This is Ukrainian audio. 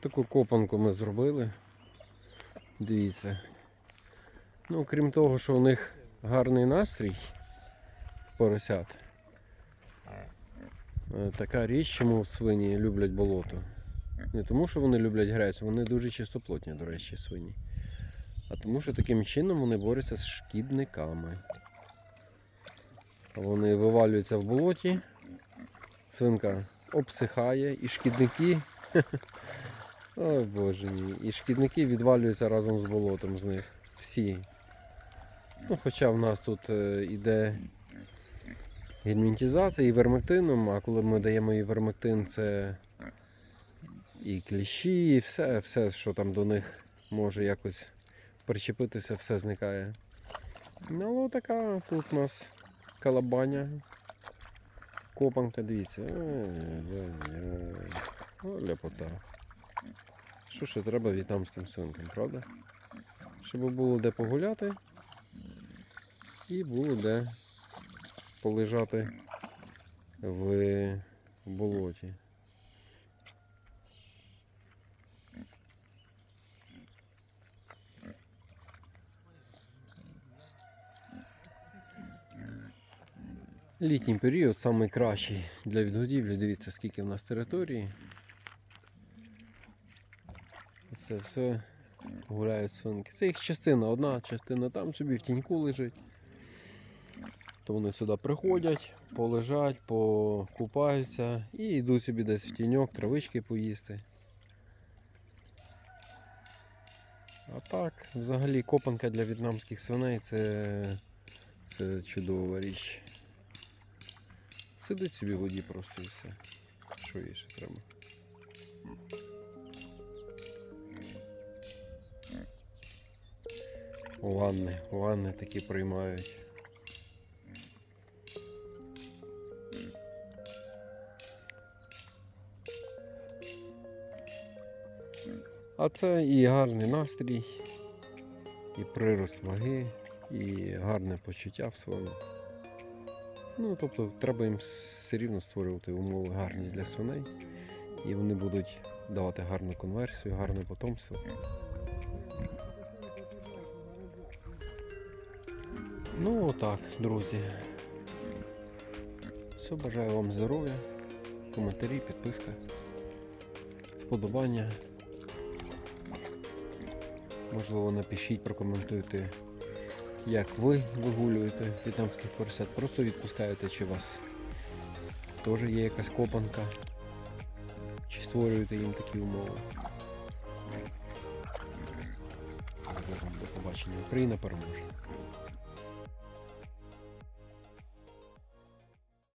Таку копанку ми зробили. Дивіться. Ну, крім того, що у них гарний настрій поросят. е, Така річ, чому свині люблять болото. Не тому, що вони люблять грязь, вони дуже чистоплотні, до речі, свині. А тому, що таким чином вони борються з шкідниками. Вони вивалюються в болоті, свинка обсихає і шкідники. Ой боже мій. І шкідники відвалюються разом з болотом з них. Всі. Ну, хоча в нас тут е, іде гельмінтізація і вермектином, а коли ми даємо і вермектин, це і кліщі, і все, все, що там до них може якось причепитися, все зникає. Ну, така тут у нас калабаня. Копанка, дивіться. О, ляпота. Що ще треба в'єтнамським свинкам, правда? Щоб було де погуляти і було де полежати в болоті. Літній період найкращий для відгодівлі. Дивіться, скільки в нас території. Це все гуляють свинки. Це їх частина, одна частина там собі в тіньку лежить. То вони сюди приходять, полежать, покупаються і йдуть собі десь в тіньок, травички поїсти. А так, взагалі копанка для в'єтнамських свиней це, це чудова річ. Сидить собі в воді просто і все. Що їй ще треба? Ванни, ванни такі приймають. А це і гарний настрій, і прирост ваги, і гарне почуття в своєму. Ну, тобто треба їм все рівно створювати умови гарні для свиней, і вони будуть давати гарну конверсію, гарне потомство. Ну отак, друзі. Все, бажаю вам здоров'я, коментарі, підписка, вподобання. Можливо, напишіть, прокоментуйте, як ви вигулюєте в'єтнамських поросят. Просто відпускаєте, чи у вас теж є якась копанка, чи створюєте їм такі умови. З До побачення. Україна переможе.